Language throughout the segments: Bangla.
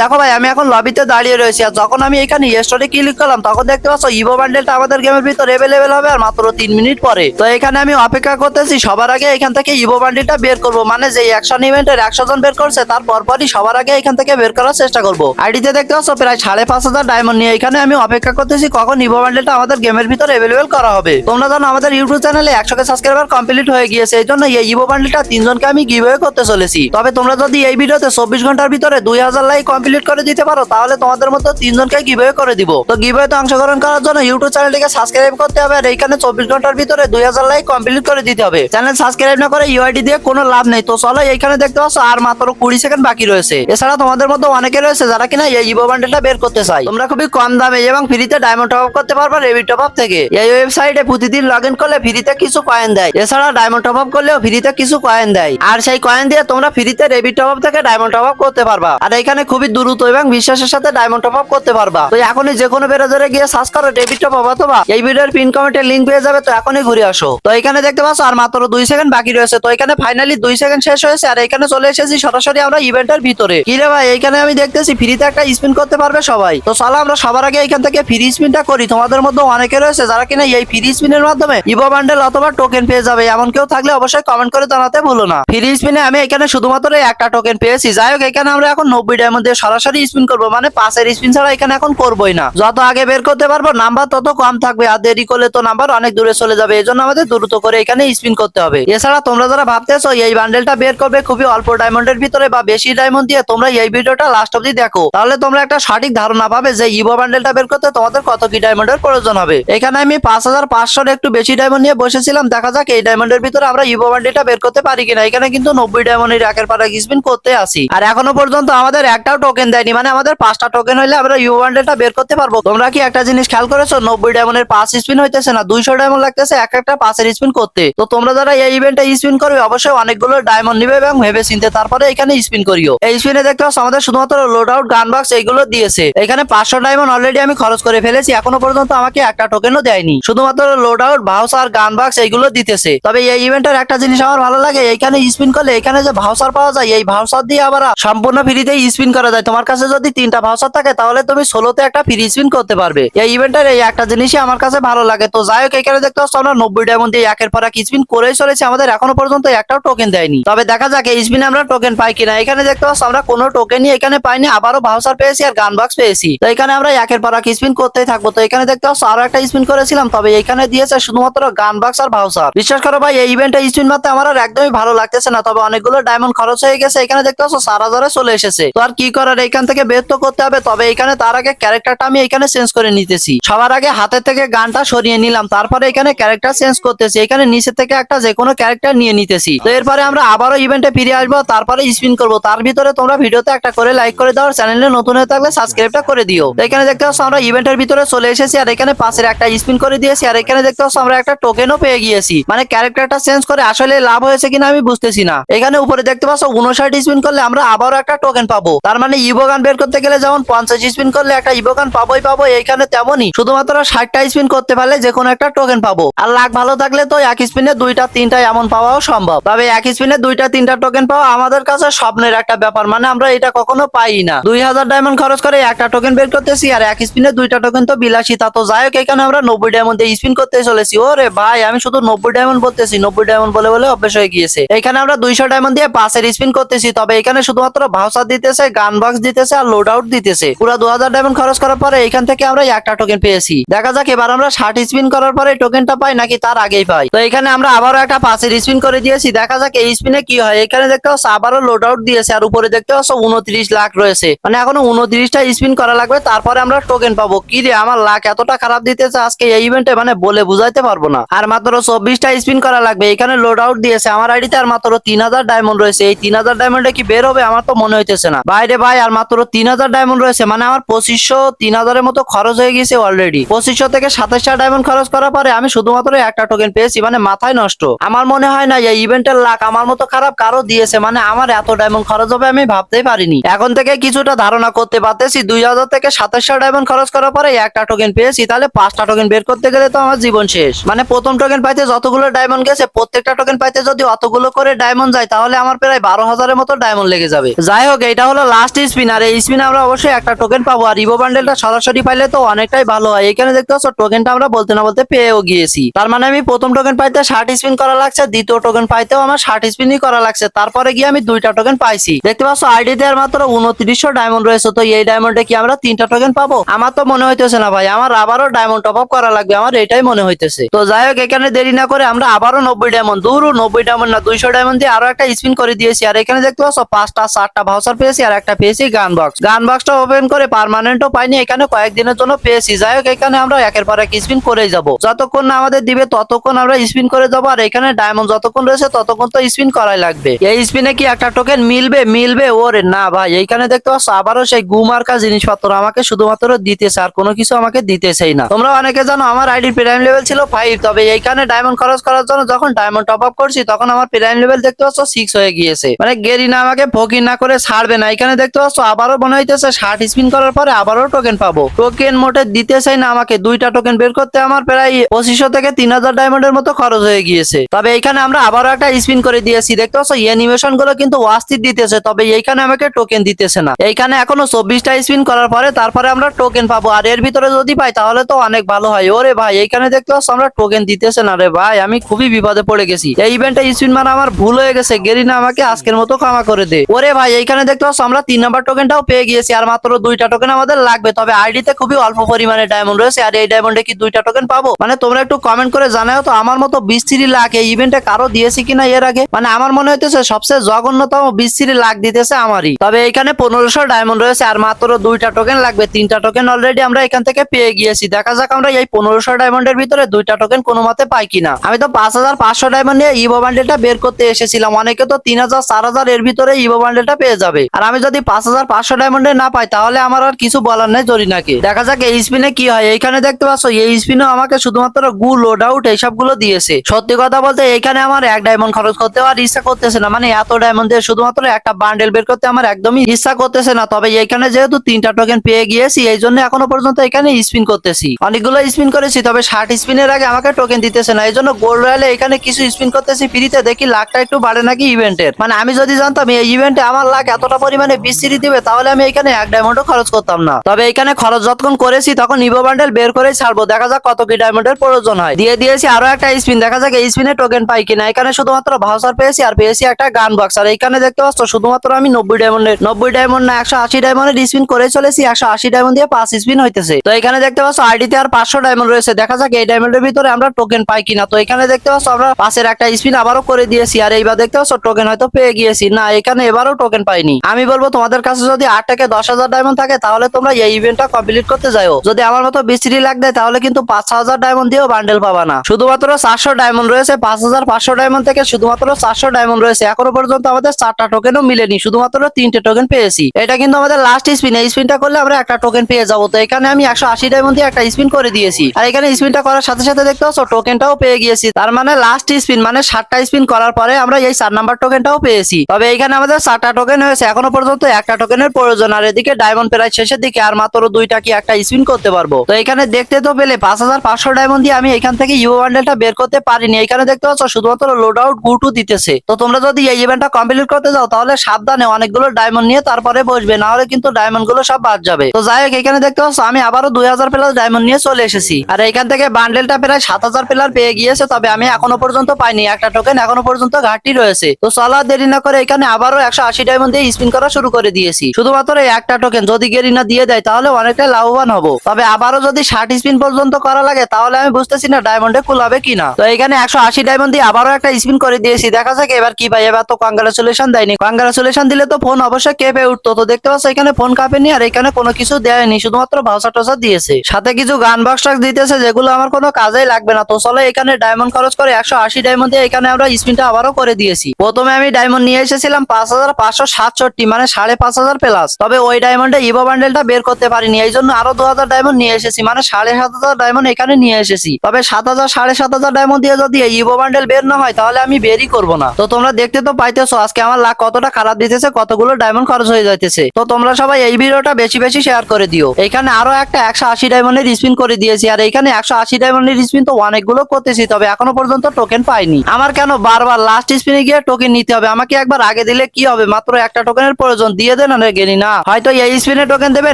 দেখো ভাই, আমি এখন লবিতে দাঁড়িয়ে রয়েছি আর যখন আমি এখানে স্টোরে ক্লিক করলাম, তখন দেখতে পাচ্ছ ইভো বান্ডেলটা আমাদের গেমের ভিতর এভেলেবেল হবে আর মাত্র তিন মিনিট পরে। তো এখানে আমি অপেক্ষা করতেছি, সবার আগে এখান থেকে ইভো বান্ডেলটা বের করব। মানে যে অ্যাকশন ইভেন্টের একশো জন বের করছে, তার পরপরই সবার আগে এখান থেকে বের করার চেষ্টা করব। আইডিতে দেখতে পাচ্ছ প্রায় সাড়ে পাঁচ হাজার ডায়মন্ড নিয়ে এখানে আমি অপেক্ষা করতেছি কখন ইভো বান্ডেলটা আমাদের গেমের ভিতর এভেলেবেল করা হবে। তোমরা জানো, আমাদের ইউটিউব চ্যানেলে একশো কে সাবস্ক্রাইবার কমপ্লিট হয়ে গিয়েছে, এই জন্য এই ইভো বান্ডেলটা তিনজনকে আমি গিভওয়ে করতে চলেছি। তবে তোমরা যদি এই ভিডিওতে চব্বিশ ঘণ্টার ভিতরে দুই হাজার লাইক কমপ্লিট করে দিতে পারো, তাহলে তোমাদের মতো তিনজনকে গিভওয়ে করে দিব। তো গিভওয়েতে অংশগ্রহণ করার জন্য ইউটিউব চ্যানেলটিকে সাবস্ক্রাইব করতে হবে আর এইখানে চব্বিশ ঘণ্টার ভিতরে দুই হাজার লাইক কমপ্লিট করে দিতে হবে। চ্যানেল সাবস্ক্রাইব না করে ইউআইডি দিয়ে কোনো লাভ নেই। তো চলো এইখানে দেখতে পাচ্ছ, আর মাত্র কুড়ি সেকেন্ড বাকি রয়েছে। এছাড়া তোমাদের মধ্যে অনেকে রয়েছে যারা কিনা এই ইভো বান্ডেলটা বের করতে চাই তোমরা খুবই কম দামে এবং ফ্রিতে ডায়মন্ড টপ আপ করতে পারবে রেবি টপ আপ থেকে। এই ওয়েবসাইটে প্রতিদিন লগ ইন করলে ফ্রিতে কিছু কয়েন দেয়। এছাড়া ডায়মন্ড টপ আপ করলেও ফ্রিতে কিছু কয়েন দেয়। আর সেই কয়েন দিয়ে তোমরা ফ্রিতে রেবি টপ আপ থেকে ডায়মন্ড টপ আপ করতে পারবা। আর এখানে খুবই দ্রুত এবং বিশ্বাসের সাথে ডায়মন্ড টপ আপ করতে পারবা। তো এখনই যে কোনো ব্রাউজারে গিয়ে সার্চ করো ডেবিট টপ আপ অথবা এই ভিডিওর পিন কমেন্টে লিংক পেয়ে যাবে, তো এখনই ঘুরে আসো। তো এখানে দেখতে পাচ্ছ, আর মাত্র দুই সেকেন্ড বাকি রয়েছে। তো এখানে ফাইনালি দুই সেকেন্ড শেষ হয়েছে, আর এখানে চলে এসেছি সরাসরি আমরা ইভেন্টের ভিতরে। কি রে ভাই এখানে আমি দেখতেছি ফ্রিতে একটা স্পিন করতে পারবে সবাই। তো চলো আমরা সবার আগে এখান থেকে ফ্রি স্পিনটা করি। তোমাদের মধ্যে অনেকে রয়েছে যারা কিনা এই ফ্রি স্পিনের মাধ্যমে ইভো বান্ডেল অথবা টোকেন পেয়ে যাবে। এমন কেউ থাকলে অবশ্যই কমেন্ট করে জানাতে ভুলো না। ফ্রি স্পিনে আমি এখানে শুধুমাত্র একটা টোকেন পেয়েছি। যাই হোক, এখানে আমরা এখন নব্বই ডায়মন্ড দিয়ে সরাসরি স্পিন করব মানে পাঁচের স্পিন ছাড়া এখানে এখন করবোই না। যত আগে বের করতে পারব নাম্বার তত কম থাকবে। আর দেরি করলে তো নাম্বার অনেক দূরে চলে যাবে। এই জন্য আমাদের দ্রুত করে এখানে স্পিন করতে হবে। এছাড়া তোমরা যারা ভাবতেছো এই বান্ডেলটা বের করবে খুবই অল্প ডায়মন্ডের ভিতরে বা বেশি ডায়মন্ড দিয়ে তোমরা এই ভিডিওটা লাস্ট অব্দি দেখো। তাহলে তোমরা একটা সঠিক ধারণা পাবে যে ইভো বান্ডেলটা বের করতে তোমাদের কত কি ডায়মন্ডের প্রয়োজন হবে। এখানে আমি পাঁচ হাজার পাঁচশোর একটু বেশি ডায়মন্ড নিয়ে বসেছিলাম। দেখা যাক এই ডায়মন্ডের ভিতরে আমরা ইভো বান্ডেলটা বের করতে পারি কিনা। এখানে কিন্তু নব্বই ডায়মন্ডের একের পারা স্পিন করতে আসি। আর এখনও পর্যন্ত আমাদের একটাও টোকেন দেয়নি। মানে আমাদের পাঁচটা টোকেন হইলে আমরা ইভো বান্ডেলটা বের করতে পারব। তোমরা কি একটা জিনিস খেয়াল করেছ? নব্বই ডায়মন্ডের পাঁচ স্পিন হইতেছে না? দুইশো ডায়মন্ড লাগতেছে, এক একটা পাঁচের স্পিন করতে। তো তোমরা যারা এই ইভেন্টে স্পিন করবে, অবশ্যই অনেকগুলো ডায়মন্ড নিবে এবং ভেবে চিনতে তারপরে এখানে স্পিন করিও। এই স্পিনে দেখতে পাচ্ছ, আমাদের শুধুমাত্র লোড আউট গান বক্স এইগুলো দিয়েছে। এখানে পাঁচশো ডায়মন্ড অলরেডি আমি খরচ করে ফেলেছি, এখনও পর্যন্ত আমাকে একটা টোকেনও দেয়নি। শুধুমাত্র load out voucher gun box এইগুলো দিতেছে। তবে এই ইভেন্টের একটা জিনিস আমার ভালো লাগে এখানে স্পিন করলে এখানে যে ভাউসার পাওয়া যায়, এই ভাউসার দিয়ে আবার সম্পূর্ণ ফ্রিতে স্পিন করা যায়। তোমার কাছে যদি তিনটা ভাউসার থাকে, তাহলে তুমি ষোলোতে একটা ফ্রি স্পিন করতে পারবে। এই ইভেন্টের এই একটা জিনিসই আমার কাছে ভালো লাগে। তো যাই হোক, এখানে দেখতে পাচ্ছ আমরা নব্বই ডায়মন্ড দিয়ে একের পর এক স্পিন করেই চলেছি। আমাদের এখনও পর্যন্ত একটাও টোকেন দেয়নি। তবে দেখা যাক এই স্পিনে আমরা টোকেন পাই কিনা। এখানে দেখতে পাচ্ছ আমরা কোনো টোকেনই এখানে পাইনি। আবারও ভাউসার পেয়েছি আর গান বক্স পেয়েছি। তো এখানে আমরা একের পর এক স্পিন করতেই থাকব। তো এখানে দেখতে পাচ্ছ আরও একটা স্পিন করেছিলাম। তবে এখানে দিয়েছে শুধুমাত্র গান বাক্স আর ভাউসার বিশ্বাস করো ভাই, এই ইভেন্টে স্পিন মারতে আমার একদমই ভালো লাগতেছে না। তবে অনেকগুলো ডায়মন্ড খরচ হয়ে গেছে। এখানে দেখতে পাচ্ছ চার হাজারে চলে এসেছে। তো আর কি করার এখান থেকে বের তো করতে হবে। তবে এখানে তার আগে ক্যারেক্টারটা আমি এখানে চেঞ্জ করে নিতেছি। সবার আগে হাতের থেকে গানটা সরিয়ে নিলাম। তারপরে এখানে ক্যারেক্টার চেঞ্জ করতেছি। এখানে নিচে থেকে একটা যে কোনো ক্যারেক্টার নিয়ে নিতেছি। তো এরপরে আমরা আবারও ইভেন্টে ফিরে আসব। তারপরে স্পিন করব। তার ভিতরে তোমরা ভিডিওতে একটা করে লাইক করে দাও। চ্যানেলে নতুন হয়ে থাকলে সাবস্ক্রাইবটা করে দিও। এখানে দেখতে পাচ্ছ আমরা ইভেন্টের ভিতরে চলে এসেছি। আর এখানে পাশের একটা স্পিন করে দিয়েছি। আর এখানে দেখতে পাচ্ছ আমরা একটা টোকেনও পেয়ে গিয়েছি। মানে ক্যারেক্টারটা চেঞ্জ করে আসলে লাভ হয়েছে কিনা আমি বুঝতেছি না। এখানে উপরে দেখতে পাচ্ছ উনষাট স্পিন করলে আমরা আবারও একটা টোকেন পাবো। তার মানে ইভোগান বের করতে গেলে যেমন পঞ্চাশ স্পিন করলে একটা ইভোগান পাবোই পাবো এখানে তেমনই। শুধুমাত্র ষাটটা স্পিন করতে পারলে যে কোনো একটা টোকেন পাবো। আর লাখ ভালো থাকলে তো এক স্পিনে দুইটা, তিনটা এমন পাওয়াও সম্ভব। তবে এক স্পিনে দুইটা, তিনটা টোকেন পাওয়া আমাদের কাছে স্বপ্নের একটা ব্যাপার। মানে আমরা এটা কখনো পাই না। দুই হাজার ডায়মন্ড খরচ করে একটা টোকেন বের করতেছি, আর এক স্পিনে দুইটা টোকেন তো বিলাসিতা তো যাই হোক এখানে আমরা নব্বই ডায়মন্ড দিয়ে স্পিন করতে চলেছি। ওরে ভাই, আমি শুধু নব্বই ডায়মন্ড বলতেছি। নব্বই ডায়মন্ড বলে বলে অভ্যেস হয়ে গিয়েছে। এখানে আমরা দুইশো ডায়মন্ড দিয়ে পাশের স্পিন করতেছি। তবে এখানে শুধুমাত্র ভাউসার দিতেছে গান বক্স দিতেছে আর লোড আউট দিতেছে। পুরো দু হাজার ডায়মন্ড খরচ করার পরে এখান থেকে আমরা একটা টোকেন পেয়েছি। দেখা যাক এবার আমরা ষাট স্পিন করার পরে টোকেনটা পাই নাকি তার আগেই পাই। তো এখানে আমরা আবারও একটা পাশের স্পিন করে দিয়েছি। দেখা যাক এই স্পিনে কি হয়। এখানে দেখতে পাচ্ছ আবারও লোড আউট দিয়েছে আর উপরে দেখতে পাচ্ছ উনত্রিশ লাখ রয়েছে। মানে এখনও উনত্রিশটা স্পিন করা লাগবে। তারপরে আমরা টোকেন পাবো। কি রে, আমার লাখ এতটা খারাপ দিতেছে আজকে এই ইভেন্টে মানে বলে বুঝাইতে পারব না। আর মাত্র চব্বিশটা স্পিন করা লাগবে। এখানে লোড আউট দিয়েছে। আমার আইডিতে আর মাত্র তিন হাজার ডায়মন্ড রয়েছে। এই তিন হাজার ডায়মন্ডে কি বের হবে? আমার তো মনে হইতেছে না। বাইরে ভাই আর মাত্র তিন হাজার ডায়মন্ড রয়েছে। মানে আমার পঁচিশশো, তিন হাজারের মতো খরচ হয়ে গেছে অলরেডি পঁচিশশো থেকে সাতাশটা ডায়মন্ড খরচ করার পরে আমি শুধুমাত্র একটা টোকেন পেয়েছি মানে মাথায় নষ্ট। আমার মনে হয় না এই ইভেন্টের লাখ আমার মতো খারাপ কারও দিয়েছে মানে আমার এত ডায়মন্ড খরচ হবে আমি ভাবতেই পারিনি। এখন থেকে কিছুটা ধারণা করতে পারতেছি, দুই হাজার থেকে সাতাশশো ডায়মন্ড খরচ করার পরে একটা টোকেন পেয়েছি, তাহলে পাঁচটা টোকেন বের করতে গেলে তো আমার জীবন শেষ। মানে প্রথম টোকেন পাইতে যতগুলো ডায়মন্ড গেছে, প্রত্যেকটা টোকেন পাইতে যদি অতগুলো করে ডায়মন্ড যায়, তাহলে আমার প্রায় বারো হাজারের মতো ডায়মন্ড লেগে যাবে। যাই হোক এটা হলো লাস্ট স্পিন আর এই স্পিন আমরা অবশ্যই একটা টোকেন পাবো। আর ইভো বান্ডেলটা সরাসরি পাইলে তো অনেকটাই ভালো হয়। এখানে দেখতে পাচ্ছ টোকেনটা আমরা বলতে না বলতে পেয়েও গিয়েছি। তার মানে আমি প্রথম টোকেন পাইতে ষাট স্পিন করা লাগছে, দ্বিতীয় টোকেন পাইতেও আমার ষাট স্পিনই করা লাগছে। তারপরে গিয়ে আমি দুইটা টোকেন পাইছি। দেখতে পাচ্ছ আইডিতে মাত্র উনত্রিশশো ডায়মন্ড রয়েছে। তো এই ডায়মন্ডে কি আমরা তিনটা টোকেন পাবো? আমার তো মনে হইতেছে না ভাই, আমার আবারও ডায়মন্ড টপ আপ করা লাগবে। আমার এটাই মনে হইতেছে। তো যাই হোক, এখানে দেরি না করে আমরা আবারও নব্বই ডায়মন্ড দূর নব্বই ডায়মন্ড না, দুইশো ডায়মন্ড দিয়ে আরও একটা স্পিন করে দিয়েছি। আর এখানে দেখতে পাচ্ছ, পাঁচটা সাতটা ভাউচার পেয়েছি, আর একটা পেয়েছি গান বক্স গান বক্সটা ওপেন করে পার্মানেন্টও পাইনি, এখানে কয়েকদিনের জন্য পেয়েছি। যাই হোক, এখানে আমরা একের পর এক স্পিন করেই যাব। যতক্ষণ না আমাদের দিবে, ততক্ষণ আমরা স্পিন করে যাব। আর এখানে ডায়মন্ড যতক্ষণ রয়েছে, ততক্ষণ তো স্পিন করাই লাগবে। এই স্পিনে কি একটা টোকেন মিলবে? মিলবে, ওরে না ভাই। এইখানে দেখতে পাচ্ছ, আবারও সেই গুমার্কা জিনিসপত্র আমাকে শুধুমাত্র দিতেছে, আর কোনো কিছু আমাকে দিতেছেই না। তোমরা অনেকে জানো, আমার আইডি প্রাইম লেভেল ছিল ফাইভ তবে এইখানে ডায়মন্ড খরচ করার জন্য যখন ডায়মন্ড টপ আপ করছি, তখন আমার প্রাইম লেভেল দেখতে পাচ্ছ সিক্স হয়ে গিয়েছে। মানে গেরি না আমাকে ফকির না করে ছাড়বে না। এখানে দেখতে পাচ্ছ আবারও মনে ষাট স্পিন করার পরে আবারও টোকেন পাবো। টোকেন মোটে দিতেছেই না, আমাকে দুইটা টোকেন বের করতে আমার প্রায় পঁচিশশো থেকে তিন হাজার ডায়মন্ডের মতো খরচ হয়ে গিয়েছে। তবে এইখানে আমরা আবারও একটা স্পিন করে দিয়েছি, দেখতে পাচ্ছ? অ্যানিমেশনগুলো কিন্তু অস্থির দিতেছে, তবে এইখানে আমাকে টোকেন দিতেছে না। এইখানে এখনও চব্বিশটা স্পিন করার পরে তারপরে আমরা টোকেন পাবো। আর এর ভিতরে যদি পাই, তাহলে তো অনেক ভালো হয়। ওরে ভাই, এইখানে দেখতে পাচ্ছ আমরা টোকেন দিতেছে না রে ভাই, আমি খুবই বিপদে পড়ে গেছি। এই ইভেন্টে স্পিন মারা আমার ভুল হয়ে গেছে, গেরিনা আমাকে আজকের মতো ক্ষমা করে দে। ওরে ভাই, এইখানে দেখতে পাচ্ছ আমরা তিন নাম্বার টোকেনটাও পেয়ে গিয়েছি, আর মাত্র দুইটা টোকেন আমাদের লাগবে। তবে আইডিতে খুবই অল্প পরিমাণে ডায়মন্ড রয়েছে, আর এই ডায়মন্ডে কি দুইটা টোকেন পাবো? মানে তোমরা একটু কমেন্ট করে জানাও তো, আমার মতো বিস্ত্রি লাখ এই ইভেন্টে কারও দিয়েছি কিনা এর আগে? মানে আমার মনে হইতেছে সবচেয়ে জঘন্যতম বিস্ত্রি লাখ দিতেছে আমারই। তবে এখানে পনেরোশো ডায়মন্ড রয়েছে, আর মাত্র দুইটা টোকেন লাগবে। তিনটা টোকেন অলরেডি আমরা এখান থেকে পেয়ে গিয়েছি। দেখা যাক আমরা এই পনেরোশো ডায়মন্ডের ভিতরে দুইটা টোকেন কোনো মতে পাই কিনা। আমি তো পাঁচ হাজার পাঁচশো ডায়মন্ড নিয়ে ইভো বান্ডেলটা বের করতে এসেছিলাম। অনেকে তো তিন হাজার, চার হাজার এর ভিতরে ইভো বান্ডেলটা পেয়ে যাবে। আর আমি যদি পাঁচ হাজার পাঁচশো ডায়মন্ডে না পাই, তাহলে আমার আর কিছু বলার নেই জরিনাকে দেখা যাক এই স্পিনে কি হয়। এইখানে দেখতে পাচ্ছ, এই স্পিনও আমাকে শুধুমাত্র গু লোড আউট এইসবগুলো দিয়েছে। সত্যি কথা বলতে, এইখানে আমার এক ডায়মন্ড খরচ করতে আর ইচ্ছা করতেছে না। মানে এত ডায়মন্ড দিয়ে শুধুমাত্র একটা বান্ডেল বের করতে আমার একদমই ইচ্ছা করতেছে না। তবে এইখানে যেহেতু তিনটা টোকেন পেয়ে গিয়েছি, এই জন্য এখনও পর্যন্ত এখানে স্পিন করতেছি। অনেকগুলো স্পিন করেছি, তবে ষাট স্পিনের আগে আমাকে টোকেন দিতেছে না। এই জন্য গোল্ড রয়্যালে এখানে কিছু স্পিন করতেছি। ফ্রিতে দেখি লাখটা একটু বাড়ে নাকি ইভেন্টের মানে আমি যদি জানতাম, এই ইভেন্টে আমার লাখ এতটা পরিমাণে বিস্তৃতি দিবে, তাহলে আমি এখানে এক ডায়মন্ডও খরচ করতাম না। তবে এখানে খরচ যতক্ষণ করেছি, তখন ইভো বান্ডেল বের করে ছাড়বো। দেখা যাক কত কি ডায়মন্ডের প্রয়োজন হয়। দিয়ে দিয়েছি আরও একটা স্পিন দেখা যাক এই স্পিনে টোকেন পাই কিনা। এখানে শুধুমাত্র ভাউচার পেয়েছি আর পেয়েছি একটা গান বক্স আর এখানে দেখতে পাচ্ছ, শুধুমাত্র আমি নব্বই ডায়মন্ডের নব্বই ডায়মন্ড না, একশো আশি ডায়মন্ডের স্পিন করে চলেছি। একশো আশি ডায়মন্ড দিয়ে পাঁচ স্পিন হইতেছে। তো এখানে দেখতে পাচ্ছ আইডিতে আর পাঁচশো ডায়মন্ড রয়েছে। দেখা যাক এই ডায়মন্ডের ভিতরে আমরা টোকেন পাই কিনা। তো এখানে দেখতে পাচ্ছ, আমরা পাশের একটা স্পিন আবারও করে দিয়েছি। আর এইবার দেখতে পাচ্ছ টোকেন হয়তো পেয়ে গিয়েছি। না, এখানে এবারও টোকেন পাইনি। আমি বলব তোমাদের কাছে যদি আট থেকে দশ হাজার ডায়মন্ড থাকে, তাহলে তোমরা এই ইভেন্টটা কমপ্লিট করতে যাও যদি আমার মতো বিস্ত্রি লাগ দেয়, তাহলে কিন্তু পাঁচ হাজার ডায়মন্ড দিয়েও বান্ডেল পাবা না। শুধুমাত্র চারশো ডায়মন্ড রয়েছে, পাঁচ হাজার পাঁচশো ডায়মন্ড থেকে শুধুমাত্র চারশো ডায়মন্ড রয়েছে। এখনও পর্যন্ত আমাদের চারটা টোকেনও মিলেনি, শুধুমাত্র তিনটে টোকেন পেয়েছি। এটা কিন্তু আমাদের লাস্ট স্পিন এই স্পিনটা করলে আমরা একটা টোকেন পেয়ে যাব। তো এখানে আমি একশো আশি ডায়মন্ড দিয়ে একটা স্পিন করে দিয়েছি। আর এখানে স্পিনটা করার সাথে সাথে দেখতে পাচ্ছ টোকেনটাও পেয়ে গিয়েছি। তার মানে লাস্ট স্পিন মানে সাতটা স্পিন করার পরে আমরা এই চার নাম্বার টোকেনটাও পেয়েছি। তবে এখানে আমাদের চারটা টোকেন হয়েছে, এখনও পর্যন্ত একটা টোকেনের প্রয়োজন। আর এদিকে ডায়মন্ড প্রায় শেষের দিকে আর মাত্র দুইটা কি একটা স্পিন করতে পারব? তো এখানে দেখতে তো পেলে পাঁচ হাজার পাঁচশো ডায়মন্ড দিয়ে আমি এখান থেকে ইউ বান্ডেলটা বের করতে পারিনি। এখানে দেখতে পাচ্ছ শুধুমাত্র লোড আউট গুটু দিতেছে। তো তোমরা যদি এই ইভেন্টটা কমপ্লিট করতে যাও, তাহলে সাবধানে অনেকগুলো ডায়মন্ড নিয়ে তারপরে বসবে। না হলে কিন্তু ডায়মন্ডগুলো সব বাদ যাবে। তো যাই হোক, এখানে দেখতে পাচ্ছ আমি আবারও দুই হাজার প্লাস ডায়মন্ড নিয়ে চলে এসেছি। আর এখান থেকে বান্ডেলটা প্রায় সাত হাজার প্লার পেয়ে গিয়েছে, তবে আমি এখনও পর্যন্ত পাইনি। একটা টোকেন এখনও পর্যন্ত ঘাটতি রয়েছে। তো চলা দেরি না করে এখানে আবারও একশো আশি ডায়মন্ড দিয়ে স্পিন করা শুরু করে দিয়েছি। শুধুমাত্র এই একটা টোকেন যদি গেরিনা দিয়ে দেয় তাহলে অনেকটা লাভবান হব। তবে আবারও যদি ষাট স্পিন পর্যন্ত করা লাগে, তাহলে আমি বুঝতেছি না ডায়মন্ডে কুলাবে কিনা তো এখানে একশো আশি ডায়মন্ড দিয়ে আবারও একটা স্পিন করে দিয়েছি। দেখা যাক এবার কি পাই এবার তো কংগ্রাচুলেশন দেয়নি। কংগ্রাচুলেশন দিলে তো ফোন অবশ্যই কেঁপে উঠতো। তো দেখতে পাচ্ছ, এখানে ফোন কাঁপেনি আর এখানে কোনো কিছু দেয়নি, শুধুমাত্র ভাষা টসা দিয়েছে। সাথে কিছু গান বক্স টাক্স দিতেছে, যেগুলো আমার কোনো কাজেই লাগবে না। তো চলো এখানে ডায়মন্ড খরচ করে একশো আশি ডায়মন্ড দিয়ে এখানে আমরা স্পিনটা আবারও করে দিয়েছি। প্রথমে আমি ডায়মন্ড নিয়ে এসেছিলাম পাঁচ হাজার পাঁচশো সাতষট্টি মানে সাড়ে পাঁচ হাজার প্লাস তবে ওই ডায়মন্ডে ইভো বান্ডেলটা বের করতে পারিনি, এই জন্য আরও দু হাজার ডায়মন্ড নিয়ে এসেছি। মানে সাড়ে সাত হাজার ডায়মন্ড এখানে নিয়ে এসেছি। তবে সাত হাজার, সাড়ে সাত হাজার ডায়মন্ড দিয়ে যদি ইভো বান্ডেল বের না হয়, তাহলে আমি বেরই করব না। তো তোমরা দেখতে তো পাইতেছো, আজকে আমার লাখ কতটা খারাপ দিতেছে, কতগুলো ডায়মন্ড খরচ হয়ে যাইতেছে। তো তোমরা সবাই এই ভিডিওটা বেশি বেশি শেয়ার করে দিও। এখানে আরও একটা একশো আশি ডায়মন্ডের স্পিন করে দিয়েছি, আর এখানে একশো আশি ডায়মন্ডের স্পিন তো অনেকগুলো করতেছি, তবে এখনও পর্যন্ত টোকেন পাইনি। আমার কেন বারবার লাস্ট স্পিনে গিয়ে টোকেন নিতে হবে? আমাকে একবার আগে দিলে কি হবে? মাত্র একটা টোকেনের প্রয়োজন, দিয়ে দিয়ে দেন না গেলি না। হয়তো এই স্পিনের টোকেন দেবে,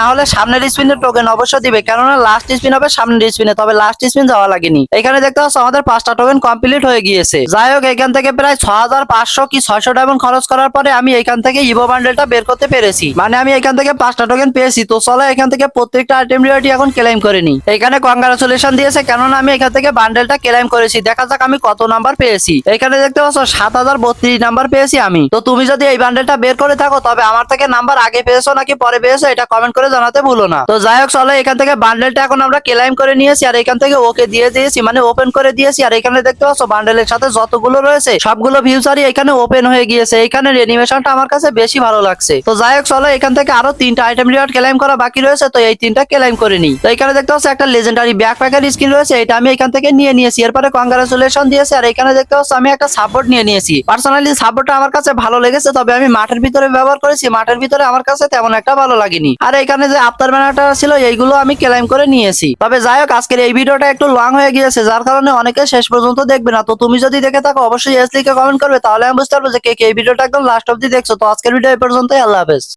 না হলে সামনের স্পিনের টোকেন অবশ্য দিবে। কেননা লাস্ট স্পিন হবে সামনের স্পিনে তবে লাস্ট স্পিন যাওয়া লাগেনি। এখানে দেখতে পাচ্ছ, আমাদের পাঁচটা টোকেন কমপ্লিট হয়ে গিয়েছে। যাই হোক, এখান থেকে প্রায় ছ হাজার পাঁচশো কি ছয়শো ডায়মন্ড খরচ করার পরে আমি এখান থেকে ইভো বান্ডেলটা বের করতে পেরেছি। মানে আমি এখান থেকে পাঁচটা টোকেন পেয়েছি। তো চলো, এখান থেকে প্রত্যেকটা আইটেম রিওয়ার্ডটি এখন ক্লেম করে নি এখানে কংগ্রাচুলেশন দিয়েছে, কেননা আমি এখান থেকে বান্ডেলটা ক্লেম করেছি। দেখা যাক আমি কত নাম্বার পেয়েছি। এখানে দেখতে পাচ্ছ, সাত হাজার বত্রিশ নাম্বার পেয়েছি আমি। তো তুমি যদি এই বান্ডেলটা বের করে থাকো, তবে আমার থেকে নাম্বার আগে পেয়েছ নাকি পরে পেয়েছ এটা কমেন্ট করে জানাতে ভুলো না। তো যাই হোক, চলো এখান থেকে বান্ডেলটা এখন আমরা ক্লেম করে নিয়েছি আর এখান থেকে ওকে দিয়ে দিয়েছি মানে ওপেন করে দিয়েছি। আর এখানে দেখতে পাচ্ছ বান্ডেলের সাথে যতগুলো রয়েছে, সবগুলো ভিউচারই এখানে ওপেন হয়ে গিয়েছে। এখানে অ্যানিমেশনটা আমার কাছে বেশি ভালো লাগছে। তো যাই হোক, চলো এখান থেকে আরও তিনটা আইটেম রিওয়ার্ড ক্লেম করা বাকি রয়েছে, তো এই তিনটা ক্লেম করে নি তো এখানে দেখতে পাচ্ছ একটা লেজেন্ডারি ব্যাকপ্যাকের স্কিন রয়েছে, এটা আমি এখান থেকে নিয়ে নিয়েছি। এরপরে কংগ্রাচুলেশন দিয়েছে, আর এখানে দেখতে পাচ্ছ আমি একটা সাপোর্ট নিয়ে নিয়েছি। পার্সোনালি সাপোর্টটা আমার কাছে ভালো লেগেছে, তবে আমি মাঠের ভিতরে ব্যবহার করেছি মাঠের ভিতরে আমার কাছে তেমন একটা ভালো লাগেনি। আর এখানে যে আফতার ব্যানারটা ছিল, এইগুলো আমি ক্লেম করে নিয়েছি। তবে যাই হোক, আজকের এই ভিডিওটা একটু লং হয়ে গিয়েছে, যার কারণে অনেকে শেষ পর্যন্ত দেখবে না। তো তুমি যদি দেখে থাকো, অবশ্যই এস লিখে কমেন্ট করবে, তাহলে আমি বুঝতে পারব যে কে কে এই ভিডিওটা একদম লাস্ট অব্দি দেখছ। তো আজকের ভিডিও এই পর্যন্তই, আল্লাহ হাফেজ।